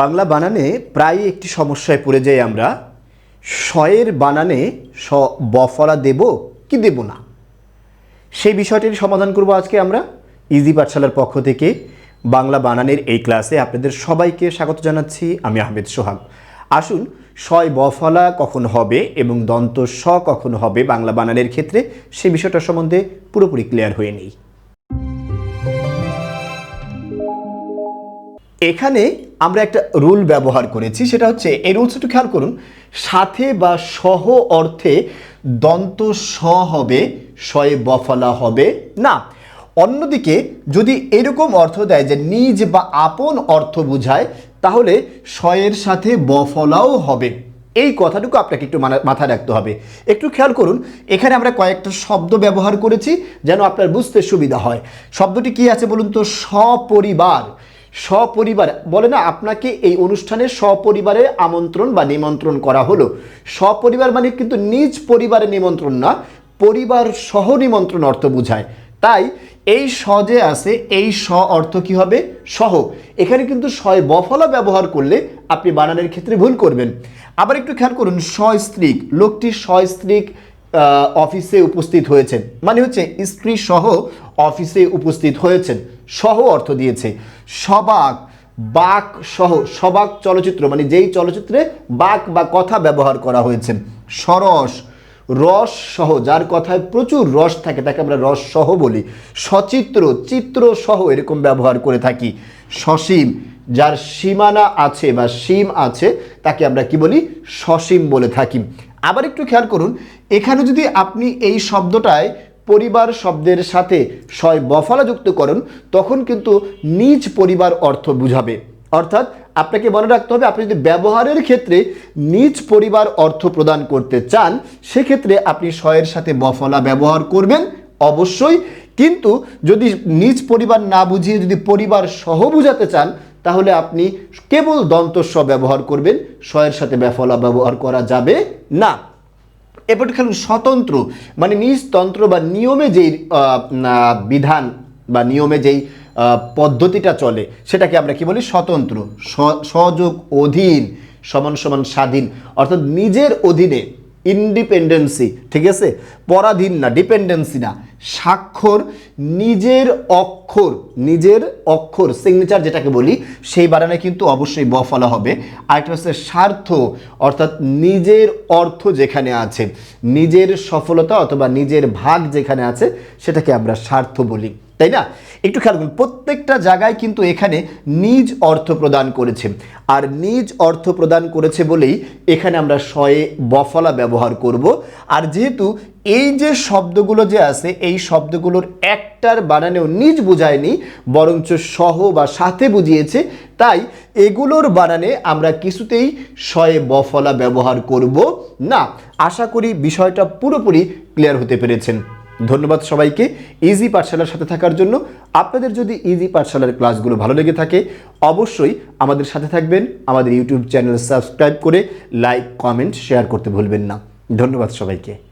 বাংলা বানানে প্রায় একটি সমস্যায় পড়ে যাই আমরা। শয়ের বানানে স বফলা দেব কি দেব না? সেই বিষয়টির সমাধান করব আজকে আমরা। ইজি পাঠশালার পক্ষ থেকে বাংলা বানানের এই ক্লাসে আপনাদের সবাইকে স্বাগত জানাচ্ছি, আমি আহমেদ সোহাগ। আসুন, শয় বফলা কখন হবে এবং দন্ত স কখন হবে বাংলা বানানের ক্ষেত্রে সে বিষয়টা সম্বন্ধে পুরোপুরি ক্লিয়ার হয়ে নেই। এখানে আমরা একটা রুল ব্যবহার করেছি, সেটা হচ্ছে এই রুলস একটু খেয়াল করুন, সাথে বা সহ অর্থে দন্ত স হবে শয়ে বফলা হবে, না। অন্যদিকে যদি এরকম অর্থ দেয় যে নিজ বা আপন অর্থ বোঝায়, তাহলে শয়ের সাথে বফলাও হবে। এই কথাটুকু আপনাকে একটু মাথায় রাখতে হবে। একটু খেয়াল করুন, এখানে আমরা কয়েকটা শব্দ ব্যবহার করেছি যেন আপনার বুঝতে সুবিধা হয়। শব্দটি কি আছে বলুন তো? সপরিবার সপরিবার বলে না আপনাকে এই অনুষ্ঠানে সপরিবারে আমন্ত্রণ বা নিমন্ত্রণ করা হলো। সপরিবার মানে কিন্তু নিজ পরিবারে নিমন্ত্রণ না পরিবার সহ নিমন্ত্রণ অর্থ বোঝায়। তাই এই স যে আছে এই স অর্থ কি হবে? সহ। এখানে কিন্তু শয় বফলা ব্যবহার করলে আপনি বানানের ক্ষেত্রে ভুল করবেন। আবার একটু খেয়াল করুন সস্ত্রীক লোকটি সস্ত্রীক আহ, অফিসে উপস্থিত হয়েছেন। মানে হচ্ছে স্ত্রী সহ অফিসে উপস্থিত হয়েছেন। সহ অর্থ দিয়েছে। সবাক, বাক সহ, সবাক চলচ্চিত্র মানে যেই চলচ্চিত্রে বাক বা কথা ব্যবহার করা হয়েছে। সরস, রস সহ, যার কথায় প্রচুর রস থাকে, তাকে আমরা রস সহ বলি। সচিত্র, চিত্র সহ এরকম ব্যবহার করে থাকি। সসীম, যার সীমানা আছে বা সীম আছে, তাকে আমরা কি বলি? সসীম বলে থাকি। আবার একটু খেয়াল করুন, এখানে যদি আপনি এই শব্দটায় পরিবার শব্দের সাথে শয় বফলা যুক্ত করেন, তখন কিন্তু নিজ পরিবার অর্থ বুঝাবে। অর্থাৎ আপনাকে মনে রাখতে হবে, আপনি যদি ব্যবহারের ক্ষেত্রে নিজ পরিবার অর্থ প্রদান করতে চান, সেক্ষেত্রে আপনি শয়ের সাথে বফলা ব্যবহার করবেন, অবশ্যই। কিন্তু যদি নিজ পরিবার না বুঝিয়ে যদি পরিবার সহ বুঝাতে চান, তাহলে আপনি কেবল দন্তস্ব ব্যবহার করবেন শয়ের সাথে ব্যাফলা ব্যবহার করা যাবে না। এরপর খেলুন স্বতন্ত্র মানে নিজতন্ত্র বা নিয়মে যেই বিধান বা নিয়মে যেই পদ্ধতিটা চলে, সেটাকে আমরা কি বলি? স্বতন্ত্র সযোগ অধীন, সমান সমান স্বাধীন। অর্থাৎ নিজের অধীনে ইন্ডিপেন্ডেন্সি ঠিক আছে? পরাধীন না ডিপেন্ডেন্সি না। স্বাক্ষর, নিজের অক্ষর নিজের অক্ষর সিগনেচার যেটাকে বলি, সেই বানানে কিন্তু অবশ্যই বফলা হবে। আরেকটা হচ্ছে স্বার্থ, অর্থাৎ নিজের অর্থ যেখানে আছে, নিজের সফলতা অথবা নিজের ভাগ যেখানে আছে, সেটাকে আমরা স্বার্থ বলি। তাই না? একটু খেয়াল করুন, প্রত্যেকটা জায়গায় কিন্তু এখানে নিজ অর্থ প্রদান করেছে। আর নিজ অর্থ প্রদান করেছে বলেই এখানে আমরা শয়ে বফলা ব্যবহার করব। আর যেহেতু এই যে শব্দগুলো যে আছে, এই শব্দগুলোর একটার বানানেও নিজ বোঝায়নি, বরঞ্চ সহ বা সাথে বুঝিয়েছে, তাই এগুলোর বানানে আমরা কিছুতেই শয়ে বফলা ব্যবহার করব না। আশা করি বিষয়টা পুরোপুরি ক্লিয়ার হতে পেরেছেন। ধন্যবাদ সবাইকে। ইজি পাঠশালার সাথে থাকার জন্য আপনাদের যদি ইজি পাঠশালার ক্লাসগুলো ভালো লেগে থাকে, অবশ্যই আমাদের সাথে থাকবেন, আমাদের ইউটিউব চ্যানেল সাবস্ক্রাইব করে লাইক কমেন্ট শেয়ার করতে ভুলবেন না। ধন্যবাদ সবাইকে।